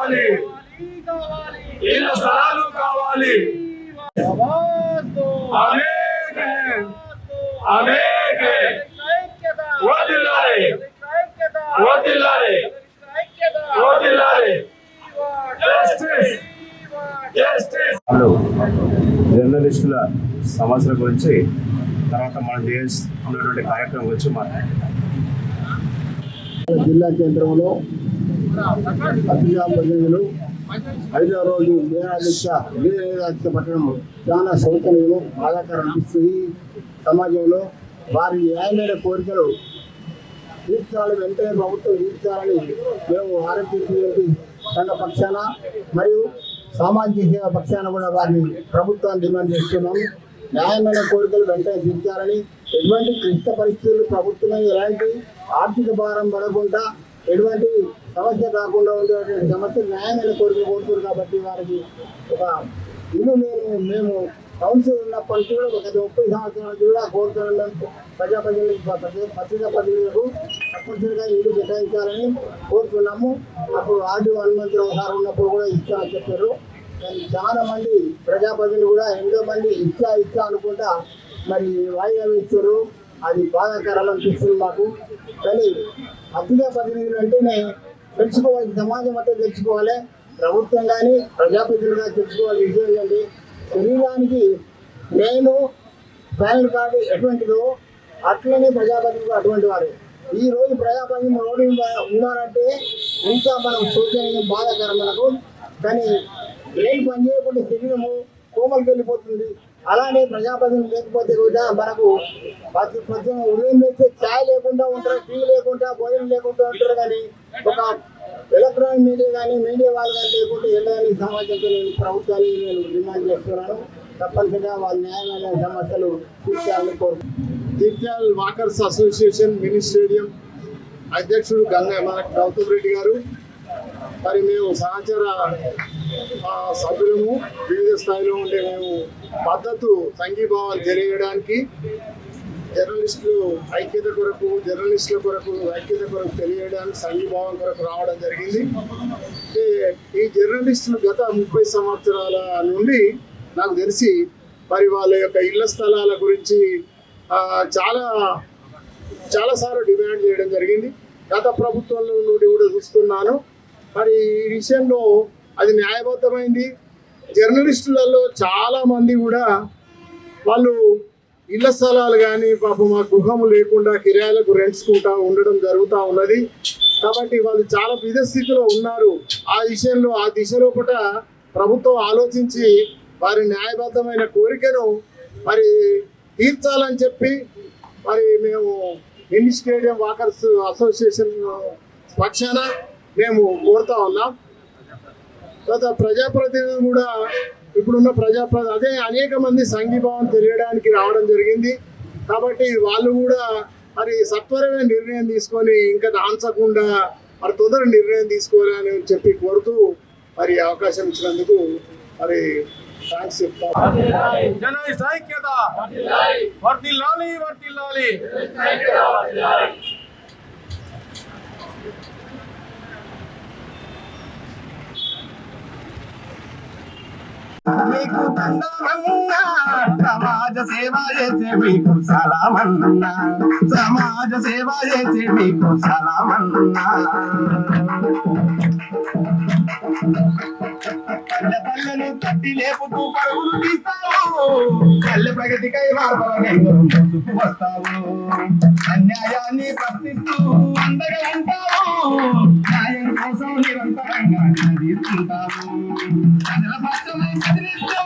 కావాలి. కావాలి. ఇళ్ళ స్థలాలు కావాలి జస్టిస్ జస్టిస్ జర్నలిస్టుల సమస్యల గురించి తర్వాత మనం చేస్తున్నటువంటి కార్యక్రమం గురించి మాట్లాడారు జిల్లా కేంద్రంలో పత్రికా ఐదో రోజు మేధాదీక్ష మేధాదీక్ష పట్టడం చాలా శోచనీయం బాధాకరం అనిపిస్తుంది. సమాజంలో వారి న్యాయమైన కోరికలు తీర్చాలి వెంటనే ప్రభుత్వం తీర్చాలని మేము ఆరోపించినటువంటి సంఘ పక్షాన మరియు సామాజిక సేవ పక్షాన కూడా వారిని ప్రభుత్వాన్ని డిమాండ్ చేస్తున్నాము న్యాయమైన కోరికలు వెంటనే తీర్చాలని ఎటువంటి క్లిష్ట పరిస్థితులు ప్రభుత్వమే ఎలాంటి ఆర్థిక భారం పడకుండా ఎటువంటి సమస్య రాకుండా ఉండేటువంటి సమస్య న్యాయమైన కోరికలు కోరుతున్నారు కాబట్టి వారికి ఒక ఇల్లు మేము మేము కౌన్సిల్ ఉన్నప్పటికీ కూడా గత ముప్పై సంవత్సరాల కూడా కోరుతున్నాం ప్రజాప్రతినిధులకు పత్రిక- పత్రికా ప్రతినిధులకు తప్పనిసరిగా ఇల్లు కేటాయించాలని కోరుతున్నాము. అప్పుడు ఆర్డీ హనుమంతరావు సార్ ఉన్నప్పుడు కూడా ఇచ్చామని చెప్పారు. చాలా మంది ప్రజాప్రతినిధులు కూడా ఎంతో మంది ఇచ్చా ఇచ్చా అనుకుంటా మరి వాయిదా ఇచ్చారు అది బాధాకరం అనిపిస్తుంది మాకు. కానీ అతిగా ప్రతినిధులు అంటేనే తెలుసుకోవాలి సమాజం అంటే తెలుసుకోవాలి ప్రభుత్వం కానీ ప్రజాప్రతినిధులుగా తెలుసుకోవాలి విషయం ఏంటంటే శరీరానికి నేను ప్యాన్ కార్డు ఎటువంటిదో అట్లనే ప్రజాప్రతినిధులు అటువంటి వారు. ఈ రోజు ప్రజాప్రతినిధులు రోడ్డు ఉన్నారంటే ఇంకా మనం శోచనీయం బాధాకరం మనకు కానీ ఏం పని చేయకుండా శరీరము కోమలకు వెళ్ళిపోతుంది. అలానే ప్రజాప్రతినిధులు లేకపోతే కూడా మనకు ప్రతి ప్రతి ఉదయం లేస్తే ఛాయ్ లేకుండా ఉంటారు టీ లేకుండా భోజనం లేకుండా ఉంటారు కానీ ఒక ఎలక్ట్రానిక్ మీడియా కానీ మీడియా వాళ్ళు కానీ లేకుంటే వెళ్ళదని సమాజంతో నేను ప్రభుత్వాన్ని నేను డిమాండ్ చేస్తున్నాను తప్పనిసరిగా వాళ్ళ న్యాయమైన సమస్యలు తీర్చాలని కోరుతున్నాను Jagtial walkers association mini stadium అధ్యక్షుడు గంగ మన గౌతమ్ రెడ్డి గారు. మరి మేము సహచర సభ్యులము వివిధ స్థాయిలో ఉండే మేము మద్దతు సంఘీభావాలు తెలియడానికి జర్నలిస్టులు ఐక్యత కొరకు జర్నలిస్టుల కొరకు ఐక్యత కొరకు తెలియడానికి సంఘీభావం కొరకు రావడం జరిగింది. ఈ జర్నలిస్టులు గత ముప్పై సంవత్సరాల నుండి నాకు తెలిసి మరి వాళ్ళ యొక్క ఇళ్ళ స్థలాల గురించి చాలా చాలాసార్లు డిమాండ్ చేయడం జరిగింది. గత ప్రభుత్వంలో నుండి కూడా చూస్తున్నాను. మరి ఈ విషయంలో అది న్యాయబద్ధమైంది. జర్నలిస్టులలో చాలా మంది కూడా వాళ్ళు ఇళ్ళ స్థలాలు కానీ పాపం మా గృహము లేకుండా కిరాయిలకు రెంట్స్కుంటా ఉండడం జరుగుతూ ఉన్నది. కాబట్టి వాళ్ళు చాలా విధ స్థితిలో ఉన్నారు. ఆ విషయంలో ఆ దిశలో కూడా ప్రభుత్వం ఆలోచించి వారి న్యాయబద్ధమైన కోరికను మరి తీర్చాలని చెప్పి మరి మేము మినీ స్టేడియం వాకర్స్ అసోసియేషన్ పక్షాన మేము కోరుతా ఉన్నాం. తర్వాత ప్రజాప్రతినిధులు కూడా ఇప్పుడున్న ప్రజాప్రతి అదే అనేక మంది సంఘీభావం తెలియడానికి రావడం జరిగింది. కాబట్టి వాళ్ళు కూడా మరి సత్వరమే నిర్ణయం తీసుకొని ఇంకా దాంచకుండా మరి తొందర నిర్ణయం తీసుకోవాలని చెప్పి కోరుతూ మరి అవకాశం ఇచ్చినందుకు మరి థ్యాంక్స్ చెప్తాను జర్నలిస్ట్ ఐక్యత మీకు దండమన్నా సమాజ సేవ చేసే మీకు సలామన్నా సమాజ సేవ చేసే మీకు సలామన్నా. కళ్ళ పల్లెను తట్టి లేపుతూ పరుగులు తీస్తావు. కళ్ళ ప్రగతికై మార్గంలో ముందుకు వస్తావు. అన్యాయాన్ని ప్రశ్నిస్తూ అండగా ఉంటావు. న్యాయం కోసం నిరంతరంగా నిలదీస్తుంటావు. ప్రజల పక్షమై కదిలిస్తూ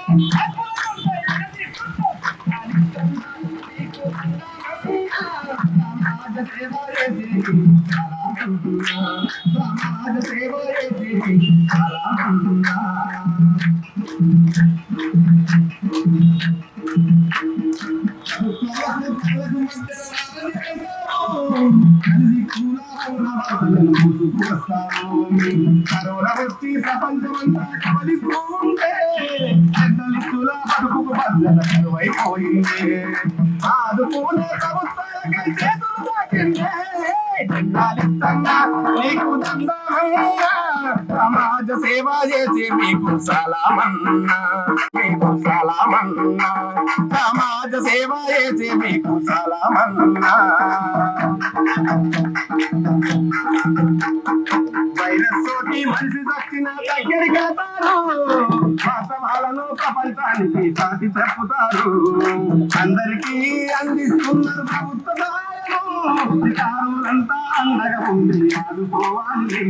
ప్రపంచమంతా కబలిస్తూ ఉంటే జర్నలిస్టుల బతుకు కరువైపోయింది ఆదుకునే ప్రభుత్వాలకై చేతులు దాకిందే దండాలిస్తున్నా నీకు దండమన్నా సమాజ సేవ చేసి మీకు సలామన్నా మీకు సలామన్నా సమాజ సేవ చేసి మీకు సలామన్నా. వైరస్ తోటి మనిషి చచ్చిన దగ్గరికి వెళ్తారు వాస్తవాలను ప్రపంచానికి సాటి చెప్పుతారు. అందరికీ అందిస్తున్నారు ప్రభుత్వ సహాయము అధికారులంతా అండగా ఉండి ఆదుకోవాలి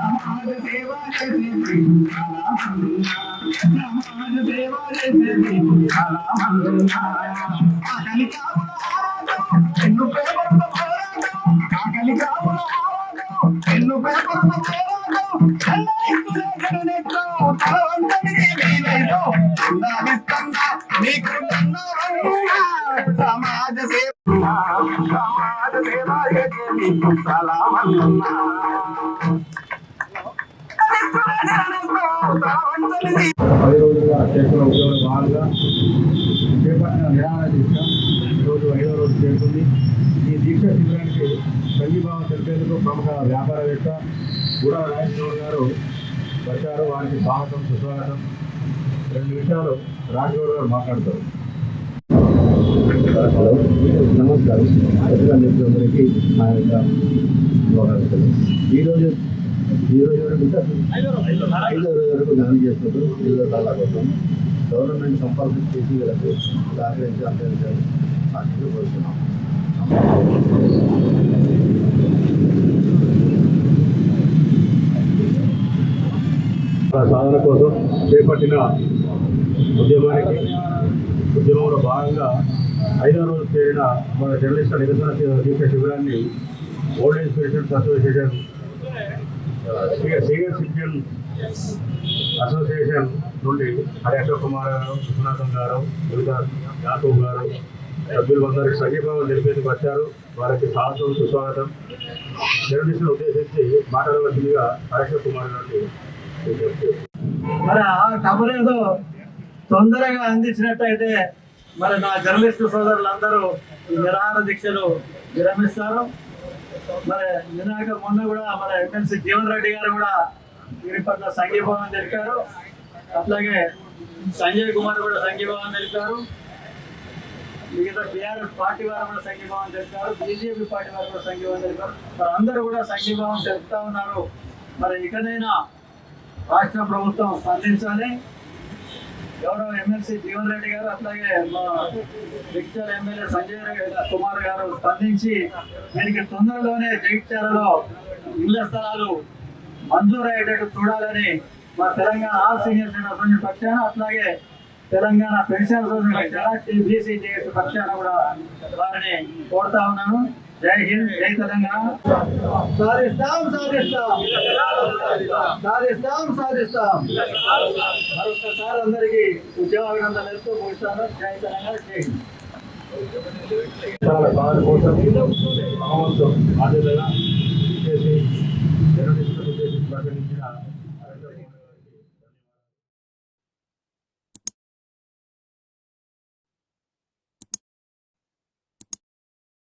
సమాజ సేవ చేసి సమాజ సేవ చేసి ఆకలి కావుల ఎన్ను పేపర్ల పోరాటం ఆకలి కావుల ఎన్ను పేపర్ల సమాజ సేవ సమాజ నీకు సలామన్నా పది రోజులుగా చేస్తున్న భాగంగా చేపట్టిన నిరాహార దీక్ష ఈరోజు రోజు చేరుకుంది. ఈ దీక్ష శిబిరానికి సంఘీభావం తెలిపేందుకు ప్రముఖ వ్యాపారవేత్త కూడా రాజేశ్వర గారు వచ్చారు వారికి స్వాగతం సుస్వాగతం. రెండు నిమిషాలు రాజగౌడ్ గారు మాట్లాడతారు. నమస్కారం. కొత్తగా అందరికీ నా యొక్క ఈరోజు ఈరోజు ఈ రోజు వరకు ఐదో రోజు వరకు ధ్యానం చేస్తున్నారు. ఐదో తాళా కోసం. గవర్నమెంట్ సంపర్కం చేసి వీళ్ళకు సహకరించి అందరికీ ఆశిస్తూ సాధన కోసం చేపట్టిన ఉద్యమానికి ఉద్యమంలో భాగంగా ఐదో రోజు చేరిన మన జర్నలిస్ట్ నిరసన దీక్ష శిబిరాన్ని old age pensions association senior citizen association నుండి హరి అశోక్ కుమార్ గారు విశ్వనాథం గారు వివిధ యాదవ్ గారు సభ్యులందరికీ సంఘీభావం తెలిపేందుకు వచ్చారు. వారికి స్వాగతం సుస్వాగతం. జర్నలిస్టులు ఉద్దేశించి మాట్లాడవలసిందిగా హరి అశోక్ కుమార్ గారిని మరి ఆ కబర్ ఏదో తొందరగా అందించినట్టయితే మరి నా జర్నలిస్టు సోదరులందరూ నిరాహార దీక్షలు విరమిస్తారు. మరి నినాక మొన్న కూడా మన ఎమ్మెల్సీ జీవన్ రెడ్డి గారు కూడా దీని పట్ల సంఘీభావం తెలిపారు. అట్లాగే సంజయ్ కుమార్ కూడా సంఘీభావం తెలిపారు. మిగతా టీఆర్ఎస్ పార్టీ వారు కూడా సంఘీభావం తెలిపారు. బీజేపీ పార్టీ వారు కూడా సంఘీభావం తెలిపారు. మరి అందరూ కూడా సంఘీభావం తెలుపుతా ఉన్నారు. మరి ఇకనైనా రాష్ట్ర ప్రభుత్వం స్పందించాలి. గౌరవ ఎమ్మెల్సీ జీవన్ రెడ్డి గారు అట్లాగే మా జగిత్యాల ఎమ్మెల్యే సంజయ్ రెడ్డి కుమార్ గారు స్పందించి దీనికి తొందరలోనే జగిత్యాలలో ఇళ్ళ స్థలాలు మంజూరు అయ్యేటట్టు చూడాలని మా తెలంగాణ ఆల్ సీనియర్ సిటిజన్ పక్షాన అట్లాగే తెలంగాణ పెన్షన్ అసోసియేషన్ పక్షాన టీబీసీ పక్షాన కూడా వారిని కోరుతా ఉన్నాను. జై హింద్ జై తెలంగాణ. సాధిస్తాం సాధిస్తాం. సాధిస్తాం సాధిస్తాం. మరొకసారి అందరికీ ఉద్యోగాభినందనలు తెలుస్తూ ముగిస్తాను. జై తెలంగాణ జై హింద్. కోసం ప్రకటించిన